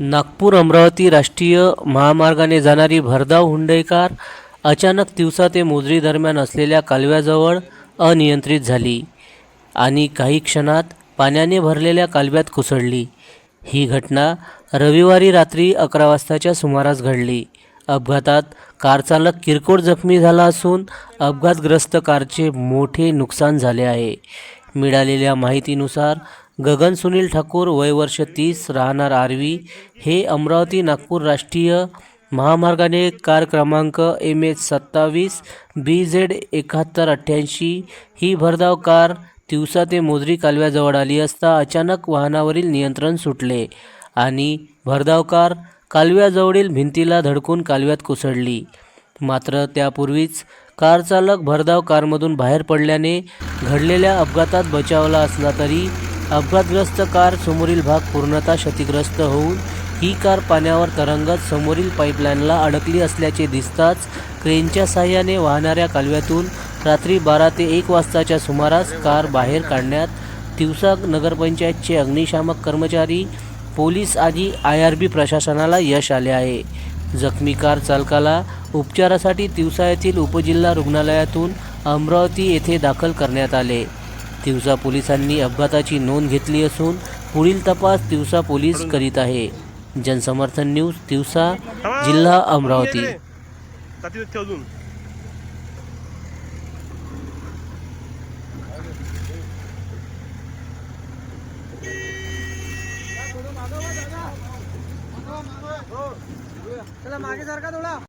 नागपूर अमरावती राष्ट्रीय महामार्गाने जाणारी भरधाव हुंडई कार अचानक दिवसा ते मोजरी दरम्यान असलेल्या कालव्याजवळ अनियंत्रित झाली आणि काही क्षणात पाण्याने भरलेल्या कालव्यात कोसळली. ही घटना रविवारी रात्री अकरा वाजताच्या सुमारास घडली. अपघातात कारचालक किरकोळ जखमी झाला असून अपघातग्रस्त कारचे मोठे नुकसान झाले आहे. मिळालेल्या माहितीनुसार गगन सुनील ठाकूर वय वर्ष तीस राहणार आर्वी. हे अमरावती नागपूर राष्ट्रीय महामार्गाने कार क्रमांक एम एच सत्तावीस बी झेड एकाहत्तर अठ्ठ्याऐंशी. ही भरधाव कार दिवसा ते मोजरी कालव्याजवळ आली असता अचानक वाहनावरील नियंत्रण सुटले आणि भरधाव कार कालव्याजवळील भिंतीला धडकून कालव्यात कोसळली. मात्र त्यापूर्वीच कार चालक भरधाव कारमधून बाहेर पडल्याने घडलेल्या अपघातात बचावला असला तरी अपघातग्रस्त कार समोरील भाग पूर्णतः क्षतिग्रस्त होऊन ही कार पाण्यावर तरंगत समोरील पाईपलाईनला अडकली असल्याचे दिसताच क्रेनच्या सहाय्याने वाहणाऱ्या कालव्यातून रात्री बारा ते एक वाजताच्या सुमारास कार बाहेर काढण्यात तिवसा नगरपंचायतचे अग्निशामक कर्मचारी पोलीस आणि आय आर बी प्रशासनाला यश आले आहे. जखमी कार चालकाला उपचारासाठी तिवसा येथील उपजिल्हा रुग्णालयातून अमरावती येथे दाखल करण्यात आले. तिवसा पोलिसांनी अपघाताची नोंद घेतली असून पुढील तपास तिवसा पोलीस करीत आहे. जनसमर्थन न्यूज तिवसा जिल्हा अमरावती. चला मागे सारखा थोडा